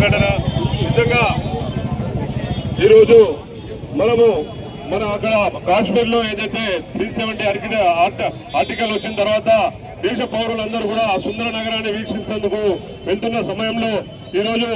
సంఘటన. నిజంగా ఈరోజు మనము మన అక్కడ కాశ్మీర్లో ఏదైతే త్రీ సెవెంటీ ఆర్టికల్ వచ్చిన తర్వాత దేశ పౌరులందరూ కూడా ఆ సుందర నగరాన్ని వీక్షించేందుకు వెళ్తున్న సమయంలో ఈరోజు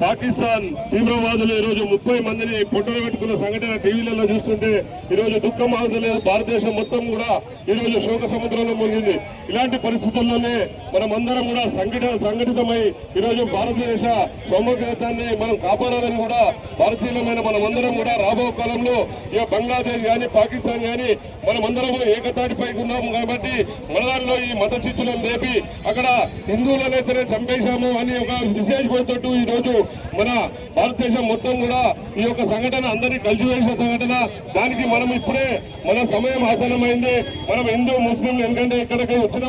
పాకిస్తాన్ తీవ్రవాదులు ఈ రోజు ముప్పై మందిని పొట్టలు పెట్టుకున్న సంఘటన టీవీలలో చూస్తుంటే ఈ రోజు దుఃఖం ఆగలేదు భారతదేశం మొత్తం కూడా ఈ రోజు శోక సముద్రంలో మునిగింది. ఇలాంటి పరిస్థితుల్లోనే మనమందరం కూడా సంఘటన సంఘటితమై ఈరోజు భారతదేశ సమగ్రతాన్ని మనం కాపాడాలని కూడా భారతీయులమైన మనమందరం కూడా రాబో కాలంలో ఇక బంగ్లాదేశ్ కానీ పాకిస్తాన్ కానీ మనమందరం ఏకతాటిపై ఉన్నాం కాబట్టి మన ఈ మత చిచ్చులను రేపి అక్కడ హిందువులనైతేనే చంపేశాము అని ఒక మెసేజ్ పోతూ ఈ రోజు మన భారతదేశం మొత్తం కూడా ఈ యొక్క సంఘటన అందరినీ కలిసివేసిన సంఘటన. దానికి మనం ఇప్పుడే మన సమయం ఆసనమైంది మనం హిందూ ముస్లింలు ఎందుకంటే ఇక్కడికి వచ్చిన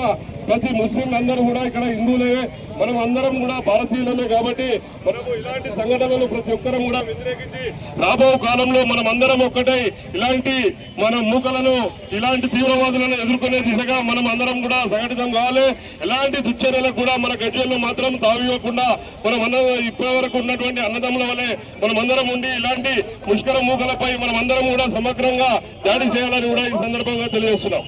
ప్రతి ముస్లింలు అందరూ కూడా ఇక్కడ హిందువులే. మనం అందరం కూడా భారతీయులమే కాబట్టి మనము ఇలాంటి సంఘటనలు ప్రతి ఒక్కరం కూడా వ్యతిరేకించి రాబో కాలంలో మనం అందరం ఒక్కటై ఇలాంటి మన మూకలను ఇలాంటి తీవ్రవాదులను ఎదుర్కొనే దిశగా మనం అందరం కూడా సంఘటితం కావాలి ఎలాంటి దుశ్చర్యలకు కూడా మన గజ్వల్లో మాత్రం తావివ్వకుండా మనం అందరం ఇప్పటి వరకు ఉన్నటువంటి అన్నదమ్ముల వలె మనం అందరం ఉండి ఇలాంటి ముష్కర మూకలపై మనం అందరం కూడా సమగ్రంగా దాడి చేయాలని కూడా ఈ సందర్భంగా తెలియజేస్తున్నాం.